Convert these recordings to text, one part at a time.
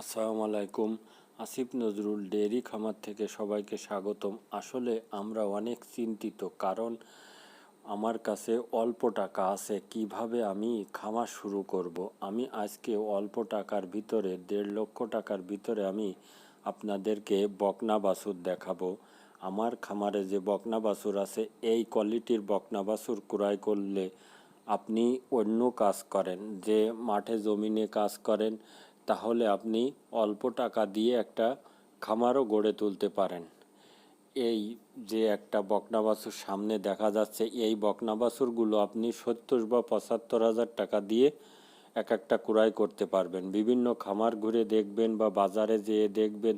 আসসালামু আলাইকুম। আসিফ নজরুল ডেয়ারি খামার থেকে সবাইকে স্বাগতম। আসলে আমরা অনেক চিন্তিত, কারণ আমার কাছে অল্প টাকা আছে, কীভাবে আমি খামার শুরু করব? আমি আজকে অল্প টাকার ভিতরে, দেড় লক্ষ টাকার ভিতরে আমি আপনাদেরকে বকনা বাছুর দেখাবো। আমার খামারে যে বকনা বাছুর আছে, এই কোয়ালিটির বকনা বাছুর ক্রয় করলে আপনি অন্য কাজ করেন, যে মাঠে জমিনে কাজ করেন তাহলে আপনি অল্প টাকা দিয়ে একটা খামারও গড়ে তুলতে পারেন। এই যে একটা বকনা বাছুর সামনে দেখা যাচ্ছে, এই বকনা বাছুরগুলো আপনি সত্তর বা পঁচাত্তর হাজার টাকা দিয়ে এক একটা ক্রয় করতে পারবেন। বিভিন্ন খামার ঘুরে দেখবেন বা বাজারে যেয়ে দেখবেন,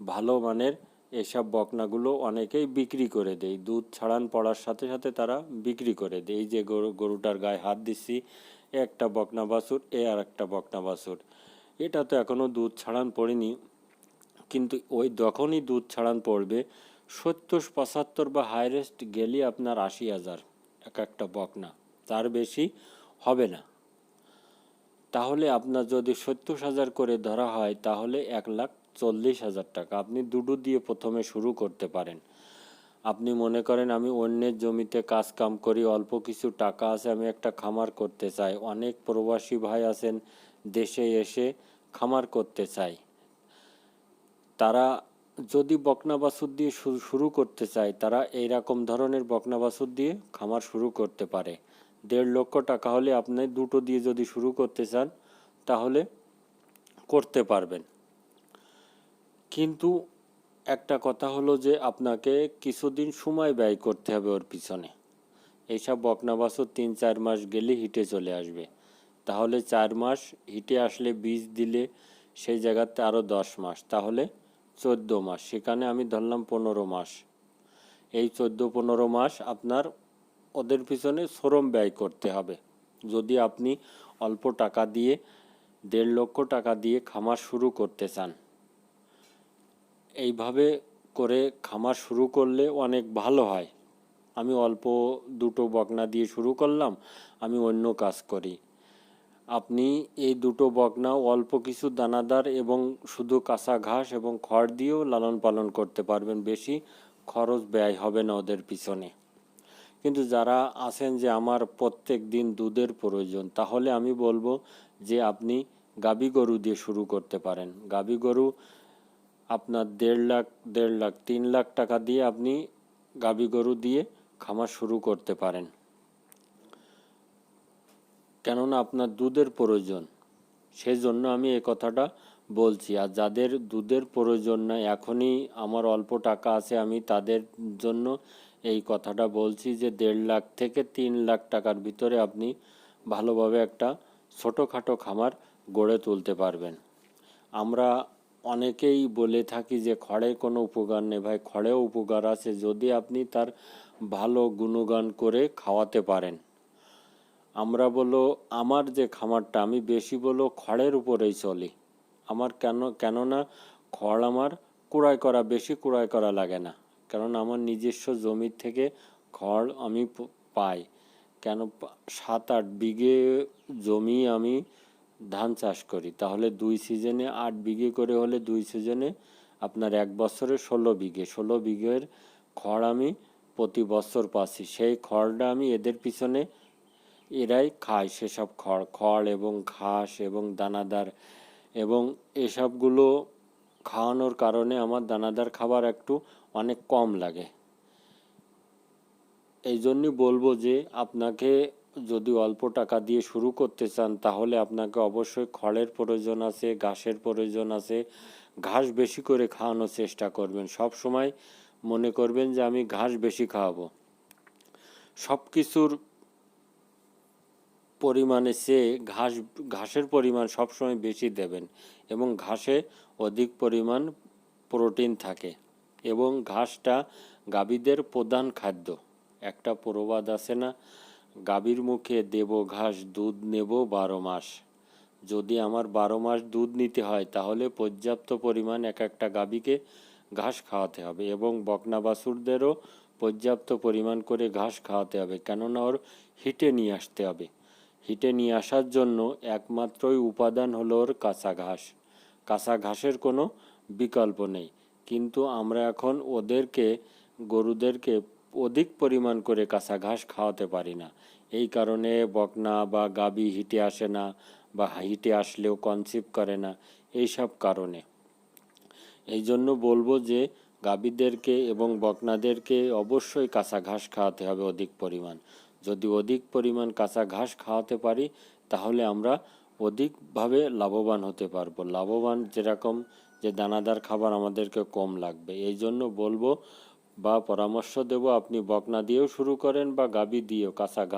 ভালো মানের এসব বকনাগুলো অনেকেই বিক্রি করে দেয়। দুধ ছাড়ান পড়ার সাথে সাথে তারা বিক্রি করে দেয়। এই যে গরু, গরুটার গায়ে হাত দিচ্ছি, একটা বকনা বাছুর এ আর একটা বকনা বাছুর এটা তো এখনও দুধ ছাড়ান পড়েনি। কিন্তু ওই যখনই দুধ ছাড়ান পড়বে, সত্তর, পঁচাত্তর বা হাইরেস্ট গেলে আপনার আশি হাজার এক একটা বকনা। তার বেশি হবে না। তাহলে আপনার যদি সত্তর হাজার করে ধরা হয়, তাহলে এক লাখ চল্লিশ হাজার টাকা আপনি দুটো দিয়ে প্রথমে শুরু করতে পারেন। আপনি মনে করেন, আমি অন্যের জমিতে কাজ কাম করি, অল্প কিছু টাকা আছে, আমি একটা খামার করতে চাই। অনেক প্রবাসী ভাই আছেন দেশে এসে খামার করতে চাই তারা যদি বকনা বাছুর দিয়ে শুরু করতে চায়, তারা এই রকম ধরনের বকনা বাছুর দিয়ে খামার শুরু করতে পারে। দেড় লক্ষ টাকা হলে আপনি দুটো দিয়ে যদি শুরু করতে চান, তাহলে করতে পারবেন। কিন্তু একটা কথা হলো যে, আপনাকে কিছুদিন সময় ব্যয় করতে হবে ওর পিছনে। এইসব বকনা বাছুর তিন চার মাস গেলে হিটে চলে আসবে। তাহলে চার মাস, হিটে আসলে বীজ দিলে সেই জায়গাতে আরও দশ মাস, তাহলে চোদ্দ মাস, সেখানে আমি ধরলাম পনেরো মাস। এই চোদ্দ পনেরো মাস আপনার, ওদের পিছনে শ্রম ব্যয় করতে হবে। যদি আপনি অল্প টাকা দিয়ে, দেড় লক্ষ টাকা দিয়ে খামার শুরু করতে চান, এইভাবে করে খামার শুরু করলে অনেক ভালো হয়। আমি অল্প দুটো বকনা দিয়ে শুরু করলাম, আমি অন্য কাজ করি। আপনি এই দুটো বকনা অল্প কিছু দানাদার এবং শুধু কাঁচা ঘাস এবং খড় দিয়েও লালন পালন করতে পারবেন। বেশি খরচ ব্যয় হবে না ওদের পিছনে। কিন্তু যারা আছেন যে আমার প্রত্যেক দিন দুধের প্রয়োজন, তাহলে আমি বলব যে আপনি গাবি গরু দিয়ে শুরু করতে পারেন। গাবি গরু আপনার দেড় লাখ দেড় লাখ, তিন লাখ টাকা দিয়ে আপনি গাবি গরু দিয়ে খামার শুরু করতে পারেন। কেননা আপনার দুধের প্রয়োজন। সেজন্য আমি এই কথাটা বলছি। আর যাদের দুধের প্রয়োজন না এখনই আমার অল্প টাকা আছে, আমি তাদের জন্য এই কথাটা বলছি যে দেড় লাখ থেকে তিন লাখ টাকার ভিতরে আপনি ভালোভাবে একটা ছোটোখাটো খামার গড়ে তুলতে পারবেন। আমরা অনেকেই বলে থাকি যে খড়ে কোনো উপকার নেই। ভাই, খড়েও উপকার আছে যদি আপনি তার ভালো গুণগান করে খাওয়াতে পারেন। আমরা বলো, আমার যে খামারটা, আমি বেশি বলো খড়ের উপরেই চলি। আমার কেন, কেননা খড় আমার কুড়াই করা, বেশি কুড়াই করা লাগে না। কারণ আমার নিজস্ব জমির থেকে খড় আমি পাই। কেন সাত আট বিঘে জমি আমি ধান চাষ করি। তাহলে দুই সিজনে আট বিঘে করে হলে দুই সিজনে আপনার এক বছরে ষোলো বিঘে। ষোলো বিঘের খড় আমি প্রতি বছর পাচ্ছি। সেই খড়টা আমি এদের পিছনে এরাই খায় সেসব খড় খড় এবং ঘাস এবং দানাদার এবং এসবগুলো খাওয়ানোর কারণে আমার দানাদার খাবার একটু অনেক কম লাগে। এই জন্যই বলব যে, আপনাকে যদি অল্প টাকা দিয়ে শুরু করতে চান, তাহলে আপনাকে অবশ্যই খড়ের প্রয়োজন আছে, ঘাসের প্রয়োজন আছে। ঘাস বেশি করে খাওয়ানোর চেষ্টা করবেন। সব সময় মনে করবেন যে, আমি ঘাস বেশি খাওয়াবো। সব কিছুর পরিমাণে সে ঘাস, ঘাসের পরিমাণ সবসময় বেশি দেবেন এবং ঘাসে অধিক পরিমাণ প্রোটিন থাকে এবং ঘাসটা গাভীদের প্রধান খাদ্য। একটা প্রবাদ আছে না, গাভীর মুখে দেব ঘাস, দুধ নেব বারো মাস। যদি আমার বারো মাস দুধ নিতে হয়, তাহলে পর্যাপ্ত পরিমাণ এক একটা গাভীকে ঘাস খাওয়াতে হবে এবং বকনা বাছুরদেরও পর্যাপ্ত পরিমাণ করে ঘাস খাওয়াতে হবে। কেননা ওর হিটে নিয়ে আসতে হবে। হিটে নিয়ে আসার জন্য একমাত্রই উপাদান হলো ওর কাঁচা ঘাস। কাঁচা ঘাসের কোনো বিকল্প নেই। কিন্তু আমরা এখন ওদেরকে, গরুদেরকে অধিক পরিমাণ করে কাঁচা ঘাস খাওয়াতে পারি না। এই কারণে বকনা বা গাবি হিটে আসে না বা হিটে আসলেও কনসিভ করে না এইসব কারণে। এই জন্য বলব যে গাভীদেরকে এবং বকনাদেরকে অবশ্যই কাঁচা ঘাস খাওয়াতে হবে অধিক পরিমাণ। যদি অধিক পরিমাণ কাঁচা ঘাস খাওয়াতে পারি, তাহলে আমরা অধিকভাবে লাভবান হতে পারব। লাভবান যেরকম যে দানাদার খাবার আমাদেরকে কম লাগবে। এই জন্য বলব বা পরামর্শ দেব, আপনি বকনা দিয়েও শুরু করেন বা গাবি দিয়েও কাঁচা